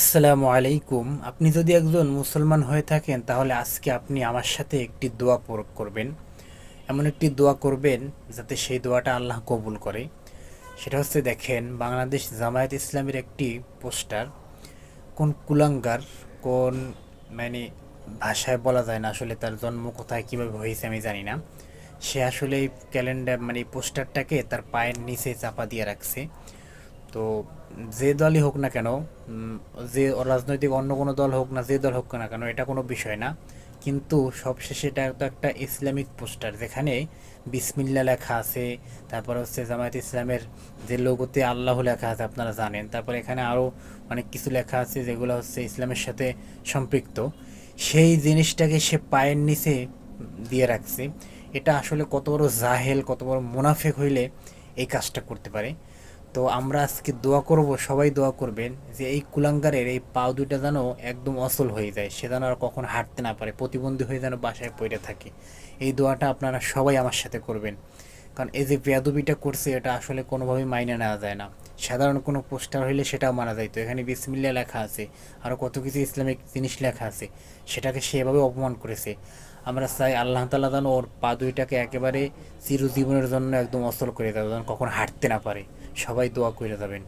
আসসালামু আলাইকুম। আপনি যদি একজন মুসলমান হয়ে থাকেন, তাহলে আজকে আপনি আমার সাথে একটি দোয়া প্রয়োগ করবেন। এমন একটি দোয়া করবেন যাতে সেই দোয়াটা আল্লাহ কবুল করে। সেটা হচ্ছে, দেখেন, বাংলাদেশ জামায়াত ইসলামের একটি পোস্টার। কোন কুলাঙ্গার, কোন মানে ভাষায় বলা যায় না আসলে তার জন্ম কোথায়, কীভাবে হয়েছে আমি জানি না। সে আসলে এই ক্যালেন্ডার মানে পোস্টারটাকে তার পায়ের নিচে চাপা দিয়ে রাখছে। তো যে দলই হোক না কেন যে রাজনৈতিক অন্য কোনো দল হোক না, যে দল হোক না কেন, এটা কোনো বিষয় না। কিন্তু সবশেষে এটা তো একটা ইসলামিক পোস্টার, যেখানে বিসমিল্লা লেখা আছে, তারপর হচ্ছে জামায়াত ইসলামের যে লোগোতে আল্লাহ লেখা আছে, আপনারা জানেন। তারপর এখানে আরও অনেক কিছু লেখা আছে, যেগুলো হচ্ছে ইসলামের সাথে সম্পৃক্ত। সেই জিনিসটাকে সে পায়ের নিচে দিয়ে রাখছে। এটা আসলে কত বড় জাহেল, কত বড় মুনাফেক হইলে এই কাজটা করতে পারে। তো আমরা আজকে দোয়া করব, সবাই দোয়া করবেন যে এই কুলাঙ্গারের এই পাও দুইটা যেন একদম অসল হয়ে যায়, সে যেন আর কখন হাঁটতে না পারে, প্রতিবন্ধী হয়ে যেন বাসায় পড়ে থাকে। এই দোয়াটা আপনারা সবাই আমার সাথে করবেন। কারণ এই যে বেয়াদবিটা করছে, এটা আসলে কোনোভাবেই মাইনে নেওয়া যায় না। সাধারণ কোনো পোস্টার হইলে সেটাও মানা যাইতো। এখানে বিসমিল্লা লেখা আছে আরও কত কিছু ইসলামিক জিনিস লেখা আছে, সেটাকে সেভাবে অপমান করেছে। আমরা চাই আল্লাহ তালা যেন ওর পা দুইটাকে একেবারে চিরজীবনের জন্য একদম অসল করে দেবে যেন কখন হাঁটতে না পারে। সবাই দোয়া করে যাবেন।